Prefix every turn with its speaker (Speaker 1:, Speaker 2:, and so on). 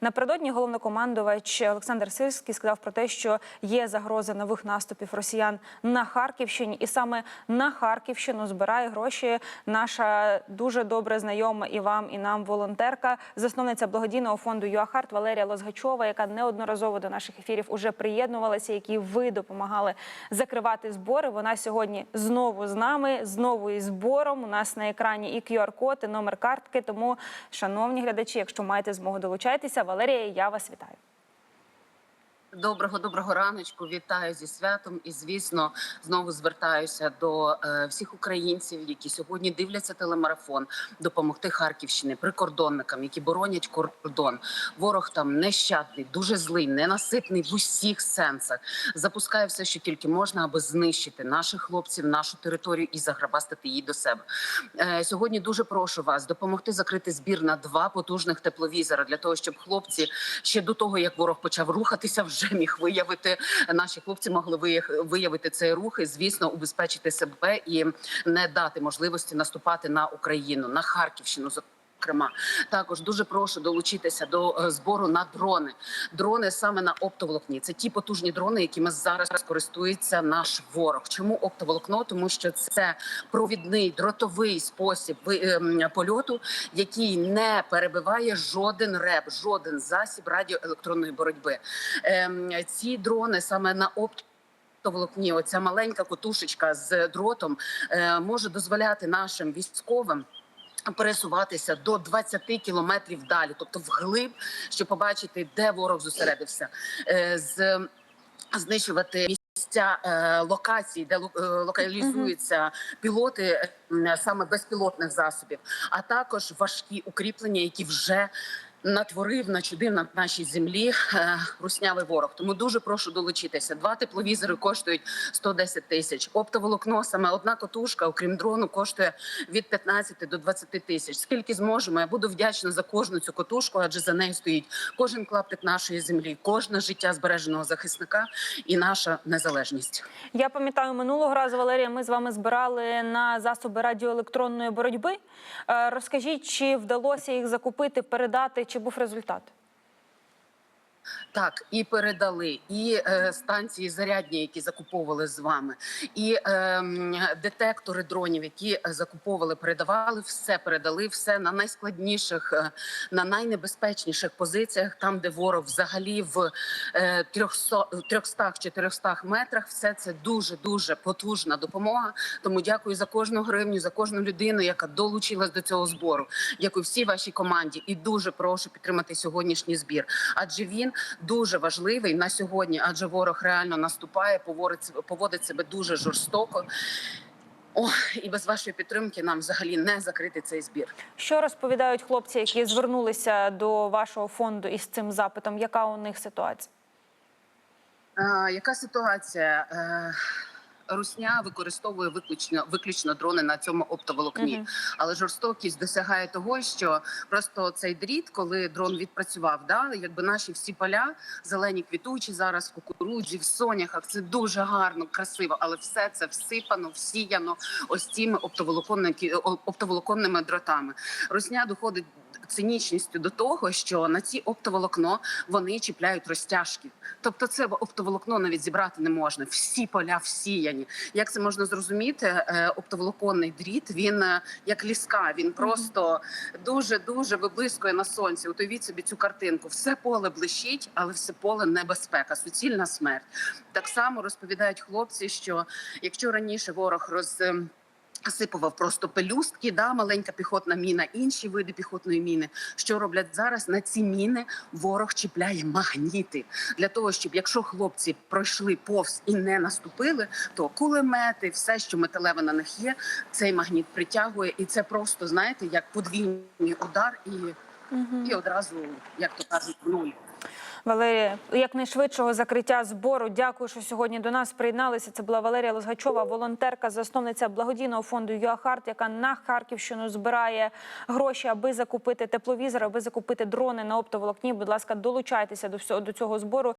Speaker 1: Напередодні головнокомандувач Олександр Сирський сказав про те, що є загроза нових наступів росіян на Харківщині, і саме на Харківщину збирає гроші наша дуже добре знайома і вам, і нам волонтерка, засновниця благодійного фонду ЮАХАРТ Валерія Лозгачова, яка неодноразово до наших ефірів уже приєднувалася, які ви допомагали закривати збори. Вона сьогодні знову з нами, знову із збором. У нас на екрані і QR-код, і номер картки. Тому, шановні глядачі, якщо маєте змогу долучайтеся, Валерія, я вас вітаю.
Speaker 2: Доброго доброго раночку. Вітаю зі святом. І звісно, знову звертаюся до е, всіх українців, які сьогодні дивляться телемарафон, допомогти Харківщині прикордонникам, які боронять кордон. Ворог там нещадний, дуже злий, ненаситний в усіх сенсах. Запускає все, що тільки можна, аби знищити наших хлопців, нашу територію і заграбастити її до себе. Е, сьогодні дуже прошу вас допомогти закрити збір на два потужних тепловізора для того, щоб хлопці ще до того, як ворог почав рухатися, вже міг виявити наші хлопці могли виявити цей рух і звісно убезпечити себе і не дати можливості наступати на Україну на Харківщину. Зокрема, також дуже прошу долучитися до е, збору на дрони. Дрони саме на оптоволокні. Це ті потужні дрони, якими зараз користується наш ворог. Чому оптоволокно? Тому що це провідний дротовий спосіб ем, польоту, який не перебиває жоден реп, жоден засіб радіоелектронної боротьби. Ем, Ці дрони саме на опт. Волокні, оця маленька котушечка з дротом е, може дозволяти нашим військовим пересуватися до 20 кілометрів далі, тобто вглиб, щоб побачити, де ворог зосередився, е, з знищувати місця локації, локацій, де е, локалізуються пілоти е, саме безпілотних засобів, а також важкі укріплення, які вже Натворив, начудив на нашій землі е, руснявий ворог. Тому дуже прошу долучитися. Два тепловізори коштують 110 тисяч. Оптоволокно саме одна котушка, окрім дрону, коштує від 15 до 20 тисяч. Скільки зможемо, я буду вдячна за кожну цю котушку, адже за нею стоїть кожен клаптик нашої землі, кожне життя збереженого захисника і наша незалежність.
Speaker 1: Я пам'ятаю минулого разу, Валерія. Ми з вами збирали на засоби радіоелектронної боротьби. Е, Розкажіть, чи вдалося їх закупити, передати, și buf rezultat.
Speaker 2: Так, і передали, і е, станції зарядні, які закуповували з вами, і е, детектори дронів, які е, закуповували, передавали, все передали, все на найскладніших, е, на найнебезпечніших позиціях, там, де ворог взагалі в е, 300-400 метрах. Все це дуже дуже потужна допомога. Тому дякую за кожну гривню, за кожну людину, яка долучилась до цього збору. Дякую всій вашій команді і дуже прошу підтримати сьогоднішній збір, адже він дуже важливий на сьогодні, адже ворог реально наступає, поводить, себе дуже жорстоко. О, і без вашої підтримки нам взагалі не закрити цей збір.
Speaker 1: Що розповідають хлопці, які звернулися до вашого фонду із цим запитом? Яка у них ситуація?
Speaker 2: Е, яка ситуація? Е, Русня використовує виключно виключно дрони на цьому оптоволокні,
Speaker 1: Мгм.
Speaker 2: але жорстокість досягає того, що просто цей дріт, коли дрон відпрацював, да якби наші всі поля зелені квітучі зараз в кукурудзі, в соняхах. Це дуже гарно, красиво, але все це всипано, всіяно ось цими оптоволоконники оптоволоконними дротами. Русня доходить цинічністю до того, що на ці оптоволокно вони чіпляють розтяжки. Тобто, це оптоволокно навіть зібрати не можна. Всі поля всіяні. Як це можна зрозуміти? Е, Оптоволоконний дріт він е, як ліска. Він просто дуже дуже виблискує на сонці. Уявіть собі цю картинку. Все поле блищить, але все поле небезпека, суцільна смерть. Так само розповідають хлопці, що якщо раніше ворог роз ем, Сипував просто пелюстки, да, маленька піхотна міна, інші види піхотної міни. Що роблять зараз? На ці міни ворог чіпляє магніти для того, щоб якщо хлопці пройшли повз і не наступили, то кулемети, все, що металеве на них є, цей магніт притягує, і це просто знаєте, як подвійний удар, і, і одразу, як то кажуть, в нуль.
Speaker 1: Валерія, якнайшвидшого закриття збору. Дякую, що сьогодні до нас приєдналися. Це була Валерія Лозгачова, волонтерка, засновниця благодійного фонду ЮАХАРТ, яка на Харківщину збирає гроші, аби закупити тепловізор, аби закупити дрони на оптоволокні. Будь ласка, долучайтеся до всього до цього збору.